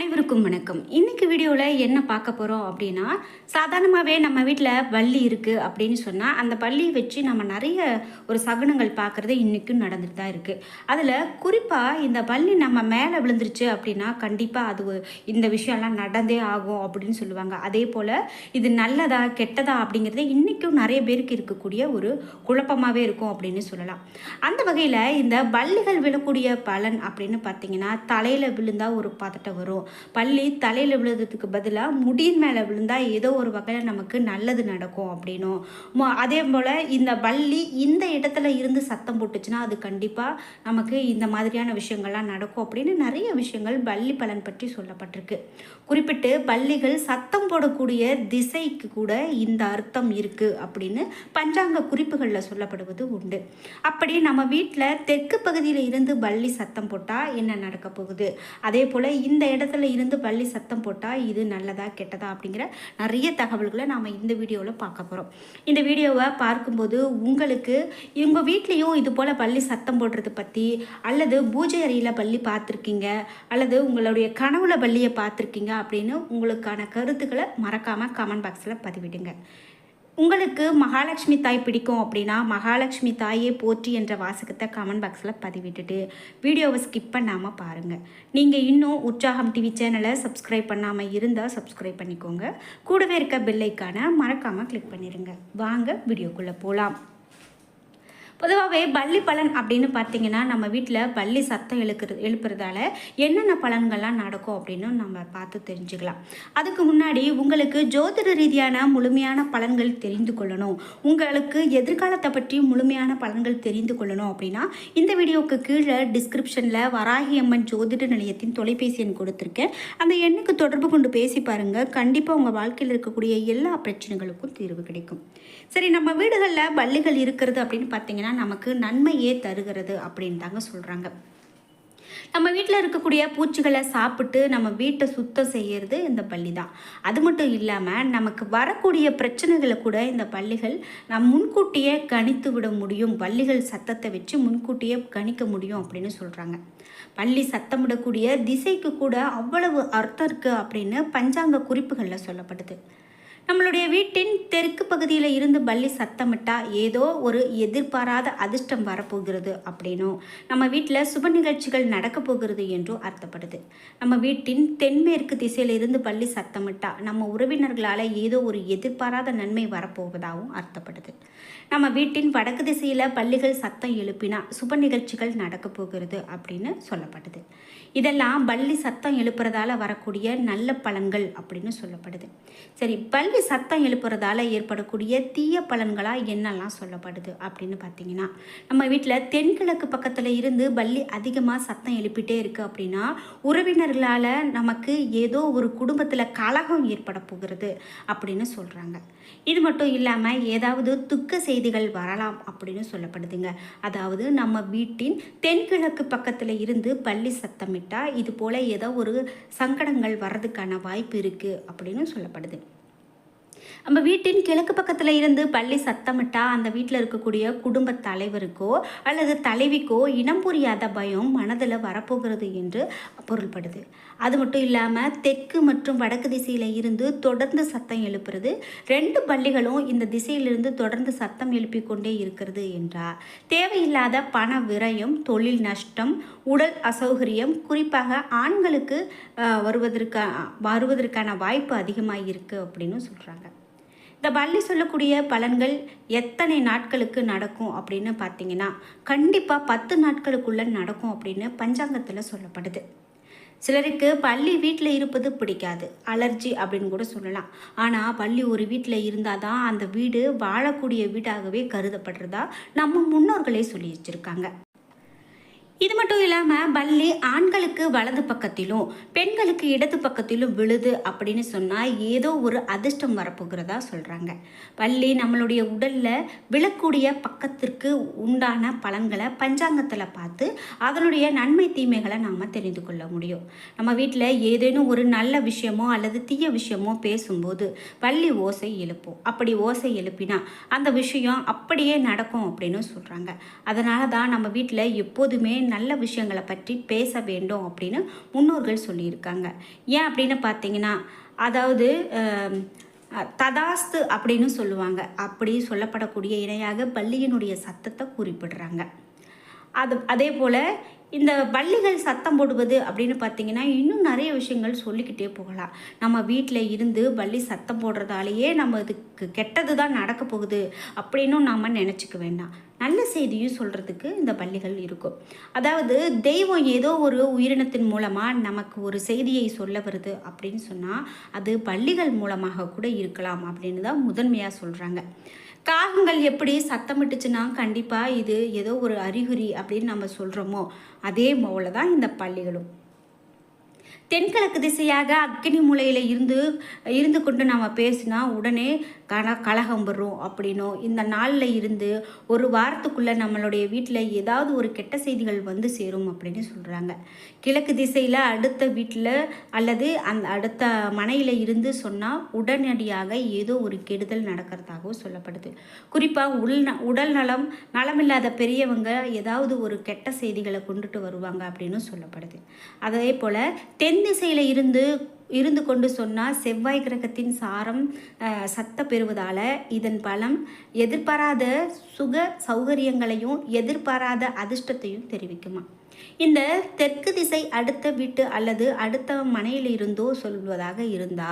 அனைவருக்கும் வணக்கம். இன்னைக்கு வீடியோவில் என்ன பார்க்க போகிறோம் அப்படின்னா சாதாரணமாகவே நம்ம வீட்டில் பள்ளி இருக்குது அப்படின்னு சொன்னால் அந்த பள்ளியை வச்சு நம்ம நிறைய ஒரு சகுனங்கள் பார்க்குறது இன்றைக்கும் நடந்துட்டு தான் இருக்குது அதில் குறிப்பாக இந்த பள்ளி நம்ம மேலே விழுந்துருச்சு அப்படின்னா கண்டிப்பாக அது இந்த விஷயம்லாம் நடந்தே ஆகும் அப்படின்னு சொல்லுவாங்க. அதே போல் இது நல்லதா கெட்டதா அப்படிங்கிறது இன்றைக்கும் நிறைய பேருக்கு இருக்கக்கூடிய ஒரு குழப்பமாகவே இருக்கும் அப்படின்னு சொல்லலாம். அந்த வகையில் இந்த பள்ளிகள் விழக்கூடிய பலன் அப்படின்னு பார்த்தீங்கன்னா தலையில் விழுந்தால் ஒரு பதட்டம் வரும். பள்ளி தலையில் விழுறதுக்கு பதிலாக முடியின் மேலே விழுந்தால் ஏதோ ஒரு வகையில் நமக்கு நல்லது நடக்கும் அப்படின்னும். அதே போல் இந்த பள்ளி இந்த இடத்துல இருந்து சத்தம் போட்டுச்சுன்னா அது கண்டிப்பாக நமக்கு இந்த மாதிரியான விஷயங்கள்லாம் நடக்கும் அப்படின்னு நிறைய விஷயங்கள் பள்ளி பலன் பற்றி சொல்லப்பட்டிருக்கு. குறிப்பிட்டு பள்ளிகள் சத்தம் போடக்கூடிய திசைக்கு கூட இந்த அர்த்தம் இருக்குது அப்படின்னு பஞ்சாங்க குறிப்புகளில் சொல்லப்படுவது உண்டு. அப்படி நம்ம வீட்டில் தெற்கு பகுதியில் இருந்து பள்ளி சத்தம் போட்டால் என்ன நடக்க போகுது? அதே போல் இந்த இடத்துல இருந்து பள்ளி சத்தம் போட்டால் இது நல்லதா கெட்டதா அப்படிங்கிற நிறைய தகவல்களை நாம் இந்த வீடியோவில் பார்க்க போகிறோம் இந்த வீடியோவை பார்க்கும்போது உங்களுக்கு உங்கள் வீட்லேயும் இது போல் பள்ளி சத்தம் போடுறது பற்றி அல்லது பூஜை அறையில் பள்ளி பார்த்துருக்கீங்க அல்லது உங்களுடைய கனவுல பள்ளியை பார்த்துருக்கீங்க அப்படின்னு உங்களுக்கான கருத்துக்களை மறக்காமல் கமெண்ட் பாக்ஸில் பதிவிடுங்க. உங்களுக்கு மகாலட்சுமி தாய் பிடிக்கும் அப்படின்னா மகாலட்சுமி தாயே போற்றி என்ற வாசகத்தை கமெண்ட் பாக்ஸில் பதிவிட்டுட்டு வீடியோவை ஸ்கிப் பண்ணாமல் பாருங்கள் நீங்கள் இன்னும் உற்சாகம் டிவி சேனலை சப்ஸ்கிரைப் பண்ணாமல் இருந்தால் சப்ஸ்கிரைப் பண்ணிக்கோங்க. கூடவே இருக்க பெல்லைக்கான மறக்காமல் கிளிக் பண்ணிடுங்க வாங்க வீடியோக்குள்ளே போகலாம் பொதுவாகவே பள்ளி பலன் அப்படின்னு பார்த்தீங்கன்னா நம்ம வீட்டில் பள்ளி சத்தம் எழுக்கிறது எழுப்புறதால என்னென்ன பலன்கள்லாம் நடக்கும் அப்படின்னு நம்ம பார்த்து தெரிஞ்சுக்கலாம். அதுக்கு முன்னாடி உங்களுக்கு ஜோதிட ரீதியான முழுமையான பலன்கள் தெரிந்து கொள்ளணும். உங்களுக்கு எதிர்காலத்தை பற்றி முழுமையான பலன்கள் தெரிந்து கொள்ளணும் அப்படின்னா இந்த வீடியோவுக்கு கீழே டிஸ்கிரிப்ஷனில் வராகி அம்மன் ஜோதிட நிலையத்தின் தொலைபேசி எண் கொடுத்துருக்கேன். அந்த எண்ணுக்கு தொடர்பு கொண்டு பேசி பாருங்கள் கண்டிப்பாக உங்கள் வாழ்க்கையில் இருக்கக்கூடிய எல்லா பிரச்சனைகளுக்கும் தீர்வு கிடைக்கும். சரி நம்ம வீடுகளில் பள்ளிகள் இருக்கிறது அப்படின்னு பார்த்தீங்கன்னா நமக்கு நன்மையே தருகிறது அப்படின்னு தாங்க சொல்கிறாங்க நம்ம வீட்டில் இருக்கக்கூடிய பூச்சிகளை சாப்பிட்டு நம்ம வீட்டை சுத்தம் செய்கிறது இந்த பள்ளி தான் அது மட்டும் இல்லாமல் நமக்கு வரக்கூடிய பிரச்சனைகளை கூட இந்த பள்ளிகள் நம் முன்கூட்டியே கணித்து விட முடியும். பள்ளிகள் சத்தத்தை வச்சு முன்கூட்டியே கணிக்க முடியும் அப்படின்னு சொல்கிறாங்க பள்ளி சத்தமிடக்கூடிய திசைக்கு கூட அவ்வளவு அர்த்தம் இருக்குது அப்படின்னு பஞ்சாங்க குறிப்புகளில் சொல்லப்படுது. நம்மளுடைய வீட்டின் தெற்கு பகுதியில் இருந்து பள்ளி சத்தமிட்டா ஏதோ ஒரு எதிர்பாராத அதிர்ஷ்டம் வரப்போகிறது அப்படின்னும் நம்ம வீட்டில் சுப நிகழ்ச்சிகள் நடக்க போகிறது என்றும் அர்த்தப்படுது. நம்ம வீட்டின் தென்மேற்கு திசையில் இருந்து பள்ளி சத்தமிட்டா நம்ம உறவினர்களால் ஏதோ ஒரு எதிர்பாராத நன்மை வரப்போவதாகவும் அர்த்தப்படுது. நம்ம வீட்டின் வடக்கு திசையில் பள்ளிகள் சத்தம் எழுப்பினா சுப நிகழ்ச்சிகள் நடக்க போகிறது அப்படின்னு சொல்லப்படுது. இதெல்லாம் பள்ளி சத்தம் எழுப்புறதால வரக்கூடிய நல்ல பலன்கள் அப்படின்னு சொல்லப்படுது. சரி பள்ளி சத்தம் எழுப்புறதால ஏற்படக்கூடிய தீய பலன்களாக என்னெல்லாம் சொல்லப்படுது அப்படின்னு பார்த்தீங்கன்னா நம்ம வீட்டில் தென்கிழக்கு பக்கத்தில் இருந்து பள்ளி அதிகமாக சத்தம் எழுப்பிட்டே இருக்கு அப்படின்னா உறவினர்களால் நமக்கு ஏதோ ஒரு குடும்பத்தில் கலகம் ஏற்பட போகிறது அப்படின்னு சொல்கிறாங்க இது மட்டும் இல்லாமல் ஏதாவது துக்க செய்திகள் வரலாம் அப்படின்னு சொல்லப்படுதுங்க. அதாவது நம்ம வீட்டின் தென்கிழக்கு பக்கத்தில் இருந்து பள்ளி சத்தம் சத்தமிட்டா இது போல் ஏதோ ஒரு சங்கடங்கள் வர்றதுக்கான வாய்ப்பு இருக்குது அப்படின்னு சொல்லப்படுது. நம்ம வீட்டின் கிழக்கு பக்கத்தில் இருந்து பள்ளி சத்தமிட்டா அந்த வீட்டில் இருக்கக்கூடிய குடும்ப தலைவருக்கோ அல்லது தலைவிக்கோ இனம் புரியாத பயம் மனதில் வரப்போகிறது என்று பொருள்படுது. அது மட்டும் இல்லாமல் தெற்கு மற்றும் வடக்கு திசையில் இருந்து தொடர்ந்து சத்தம் எழுப்புறது ரெண்டு பள்ளிகளும் இந்த திசையிலிருந்து தொடர்ந்து சத்தம் எழுப்பி கொண்டே இருக்கிறது என்றார் தேவையில்லாத பண விரயம் தொழில் நஷ்டம் உடல் அசௌகரியம் குறிப்பாக ஆண்களுக்கு அஹ், வருவதற்கான வாய்ப்பு அதிகமாக இருக்குது அப்படின்னு சொல்கிறாங்க இந்த பள்ளி சொல்லக்கூடிய பலன்கள் எத்தனை நாட்களுக்கு நடக்கும் அப்படின்னு பார்த்தீங்கன்னா கண்டிப்பாக பத்து நாட்களுக்குள்ளே நடக்கும் அப்படின்னு பஞ்சாங்கத்தில் சொல்லப்படுது. சிலருக்கு பள்ளி வீட்டில் இருப்பது பிடிக்காது அலர்ஜி அப்படின்னு கூட சொல்லலாம். ஆனால் பள்ளி ஒரு வீட்டில் இருந்தால் தான் அந்த வீடு வாழக்கூடிய வீடாகவே கருதப்படுறதா நம்ம முன்னோர்களே சொல்லி வச்சுருக்காங்க. இது மட்டும் இல்லாமல் பல்லி ஆண்களுக்கு வலது பக்கத்திலும் பெண்களுக்கு இடது பக்கத்திலும் விழுது அப்படின்னு சொன்னால் ஏதோ ஒரு அதிர்ஷ்டம் வரப்போகிறதா சொல்கிறாங்க பல்லி நம்மளுடைய உடலில் விழக்கூடிய பக்கத்திற்கு உண்டான பலன்களை பஞ்சாங்கத்தில் பார்த்து அதனுடைய நன்மை தீமைகளை நாம் தெரிந்து கொள்ள முடியும். நம்ம வீட்டில் ஏதேனும் ஒரு நல்ல விஷயமோ அல்லது தீய விஷயமோ பேசும்போது பள்ளி ஓசை எழுப்போம். அப்படி ஓசை எழுப்பினா அந்த விஷயம் அப்படியே நடக்கும் அப்படின்னு சொல்கிறாங்க அதனால தான் நம்ம வீட்டில் எப்போதுமே நல்ல விஷயங்களை பற்றி பேச வேண்டும் அப்படின்னு முன்னோர்கள் சொல்லியிருக்காங்க. ஏன் அப்படின்னு பார்த்தீங்கன்னா அதாவது ததாஸ்து அப்படின்னு சொல்லுவாங்க. அப்படி சொல்லப்படக்கூடிய இணையாக பள்ளியினுடைய சத்தத்தை குறிப்பிடுறாங்க. அது அதே போல் இந்த பள்ளிகள் சத்தம் போடுவது அப்படின்னு பார்த்தீங்கன்னா இன்னும் நிறைய விஷயங்கள் சொல்லிக்கிட்டே போகலாம். நம்ம வீட்டில் இருந்து பள்ளி சத்தம் போடுறதாலேயே நம்ம இதுக்கு கெட்டது தான் நடக்க போகுது அப்படின்னும் நாம் நினச்சிக்க வேண்டாம். நல்ல செய்தியும் சொல்கிறதுக்கு இந்த பள்ளிகள் இருக்கும். அதாவது தெய்வம் ஏதோ ஒரு உயிரினத்தின் மூலமாக நமக்கு ஒரு செய்தியை சொல்ல வருது அப்படின்னு சொன்னால் அது பள்ளிகள் மூலமாக கூட இருக்கலாம் அப்படின்னு தான் முதன்மையாக சொல்கிறாங்க காகங்கள் எப்படி சத்தமிட்டுச்சுன்னா கண்டிப்பாக இது ஏதோ ஒரு அறிகுறி அப்படின்னு நம்ம சொல்கிறோமோ அதே போல தான் இந்த பள்ளிகளும். தென்கிழக்கு திசையாக அக்கினி மூலையில் இருந்து இருந்து கொண்டு நம்ம பேசினா உடனே கல கலகம் வரும் அப்படின்னும் இந்த நாளில் இருந்து ஒரு வாரத்துக்குள்ளே நம்மளுடைய வீட்டில் ஏதாவது ஒரு கெட்ட செய்திகள் வந்து சேரும் அப்படின்னு சொல்கிறாங்க கிழக்கு திசையில் அடுத்த வீட்டில் அல்லது அந்த அடுத்த மனையில் இருந்து சொன்னால் உடனடியாக ஏதோ ஒரு கெடுதல் நடக்கிறதாகவும் சொல்லப்படுது. குறிப்பாக உள் உடல் நலம் நலமில்லாத பெரியவங்க ஏதாவது ஒரு கெட்ட செய்திகளை கொண்டுட்டு வருவாங்க அப்படின்னு சொல்லப்படுது. அதே போல் தென் திசையில் இருந்து இருந்து கொண்டு சொன்னால் செவ்வாய் கிரகத்தின் சாரம் சத்த பெறுவதால் இதன் பலம் எதிர்பாராத சுக சௌகரியங்களையும் எதிர்பாராத அதிர்ஷ்டத்தையும் தெரிவிக்குமா? இந்த தெற்கு திசை அடுத்த வீட்டு அல்லது அடுத்த மனையில் இருந்தோ சொல்வதாக இருந்தா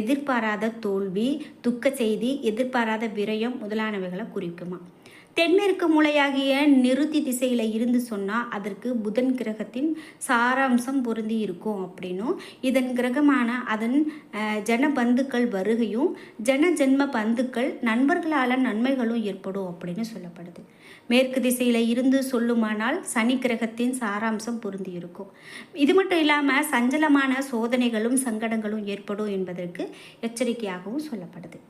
எதிர்பாராத தோல்வி துக்க செய்தி எதிர்பாராத விரயம் முதலானவைகளை குறிக்குமா? தென்மேற்கு மூலையாகிய நிறுத்தி திசையில் இருந்து சொன்னால் அதற்கு புதன் கிரகத்தின் சாராம்சம் பொருந்தி இருக்கும் அப்படின்னும். இதன் கிரகமான அதன் ஜன பந்துக்கள் வருகையும் ஜன ஜென்ம பந்துக்கள் நண்பர்களால் நன்மைகளும் ஏற்படும் அப்படின்னு சொல்லப்படுது. மேற்கு திசையில் இருந்து சொல்லுமானால் சனி கிரகத்தின் சாராம்சம் பொருந்தி இருக்கும். இது மட்டும் இல்லாமல் சஞ்சலமான சோதனைகளும் சங்கடங்களும் ஏற்படும் என்பதற்கு எச்சரிக்கையாகவும் சொல்லப்படுது.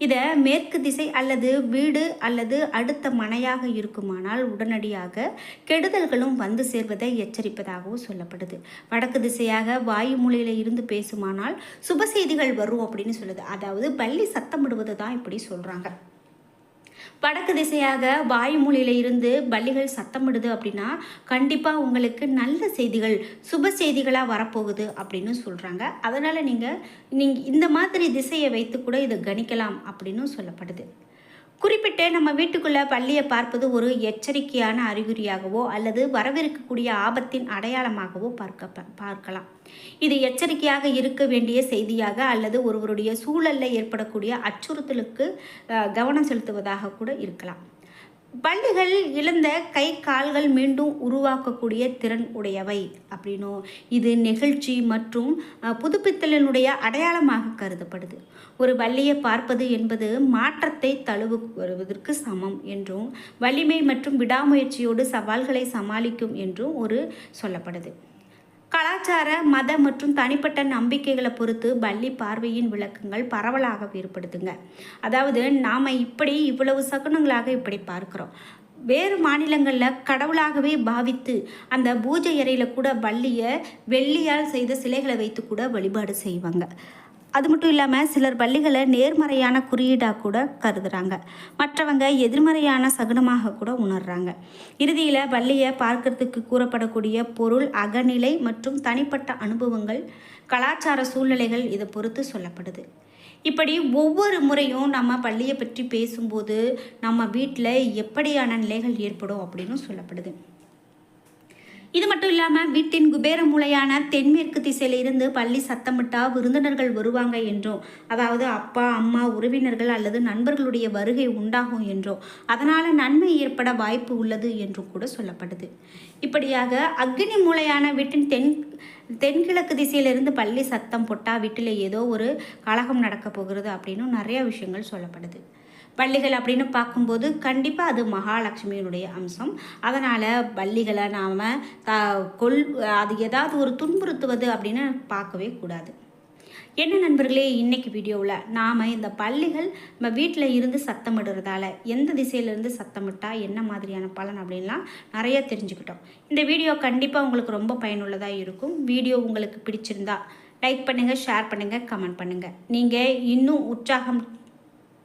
இதை மேற்கு திசை அல்லது வீடு அல்லது அடுத்த மனையாக இருக்குமானால் உடனடியாக கெடுதல்களும் வந்து சேர்வதை எச்சரிப்பதாகவும் சொல்லப்படுது. வடக்கு திசையாக வாயு மூலையில் இருந்து பேசுமானால் சுப செய்திகள் வரும் அப்படின்னு சொல்லுது. அதாவது பள்ளி சத்தமிடுவது தான் இப்படி சொல்கிறாங்க வடக்கு திசையாக வாய்மொழியில் இருந்து பள்ளிகள் சத்தமிடுது அப்படின்னா கண்டிப்பாக உங்களுக்கு நல்ல செய்திகள் சுப செய்திகளாக வரப்போகுது அப்படின்னு சொல்கிறாங்க அதனால் நீங்கள் நீங்கள் இந்த மாதிரி திசையை வைத்து கூட இதை கணிக்கலாம் அப்படின்னு சொல்லப்படுது. குறிப்பிட்டு நம்ம வீட்டுக்குள்ளே பள்ளியை பார்ப்பது ஒரு எச்சரிக்கையான அறிகுறியாகவோ அல்லது வரவிருக்கக்கூடிய ஆபத்தின் அடையாளமாகவோ பார்க்க பார்க்கலாம். இது எச்சரிக்கையாக இருக்க வேண்டிய செய்தியாக அல்லது ஒருவருடைய சூழலில் ஏற்படக்கூடிய அச்சுறுத்தலுக்கு கவனம் செலுத்துவதாக கூட இருக்கலாம். பள்ளிகள் இழந்த கை கால்கள் மீண்டும் உருவாக்கக்கூடிய திறன் உடையவை அப்படின்னும் இது நெகிழ்ச்சி மற்றும் புதுப்பித்தலினுடைய அடையாளமாக கருதப்படுது. ஒரு வள்ளியை பார்ப்பது என்பது மாற்றத்தை தழுவு வருவதற்கு சமம் என்றும் வலிமை மற்றும் விடாமுயற்சியோடு சவால்களை சமாளிக்கும் என்றும் ஒரு சொல்லப்படுது. கலாச்சார மத மற்றும் தனிப்பட்ட நம்பிக்கைகளை பொறுத்து பள்ளி பார்வையின் விளக்கங்கள் பரவலாக வேறுபடுதுங்க. அதாவது நாம் இப்படி இவ்வளவு சகுனங்களாக இப்படி பார்க்குறோம். வேறு மாநிலங்களில் கடவுளாகவே பாவித்து அந்த பூஜை அறையில் கூட பள்ளியை வெள்ளியால் செய்த சிலைகளை வைத்து கூட வழிபாடு செய்வாங்க. அது மட்டும் இல்லாமல் சிலர் பள்ளிகளை நேர்மறையான குறியீடாக கூட கருதுறாங்க. மற்றவங்க எதிர்மறையான சகுனமாக கூட உணர்றாங்க. இறுதியில் பள்ளியை பார்க்கறதுக்கு கூறப்படக்கூடிய பொருள் அகநிலை மற்றும் தனிப்பட்ட அனுபவங்கள் கலாச்சார சூழ்நிலைகள் இதை பொறுத்து சொல்லப்படுது. இப்படி ஒவ்வொரு முறையும் நம்ம பள்ளியை பற்றி பேசும்போது நம்ம வீட்டில் எப்படியான நிலைகள் ஏற்படும் அப்படின்னு சொல்லப்படுது. இது மட்டும் இல்லாமல் வீட்டின் குபேர மூலையான தென்மேற்கு திசையில் இருந்து பள்ளி சத்தமிட்டா விருந்தினர்கள் வருவாங்க என்றும் அதாவது அப்பா அம்மா உறவினர்கள் அல்லது நண்பர்களுடைய வருகை உண்டாகும் என்றும் அதனால் நன்மை ஏற்பட வாய்ப்பு உள்ளது என்றும் கூட சொல்லப்படுது. இப்படியாக அக்னி மூலையான வீட்டின் தென் தென்கிழக்கு திசையிலிருந்து பள்ளி சத்தம் போட்டால் வீட்டில் ஏதோ ஒரு கலகம் நடக்க போகிறது அப்படின்னு நிறைய விஷயங்கள் சொல்லப்படுது. பள்ளிகள் அப்படின்னு பார்க்கும்போது கண்டிப்பாக அது மகாலட்சுமியினுடைய அம்சம். அதனால் பள்ளிகளை நாம் த கொல் அது ஏதாவது ஒரு துன்புறுத்துவது அப்படின்னு பார்க்கவே கூடாது. என்ன நண்பர்களே இன்றைக்கி வீடியோவில் நாம் இந்த பள்ளிகள் நம்ம வீட்டில் இருந்து சத்தமிடுறதால எந்த திசையிலேருந்து சத்தமிட்டால் என்ன மாதிரியான பலன் அப்படின்லாம் நிறைய தெரிஞ்சுக்கிட்டோம். இந்த வீடியோ கண்டிப்பாக உங்களுக்கு ரொம்ப பயனுள்ளதாக இருக்கும். வீடியோ உங்களுக்கு பிடிச்சிருந்தா லைக் பண்ணுங்கள் ஷேர் பண்ணுங்கள் கமெண்ட் பண்ணுங்கள் நீங்கள் இன்னும் உற்சாகம்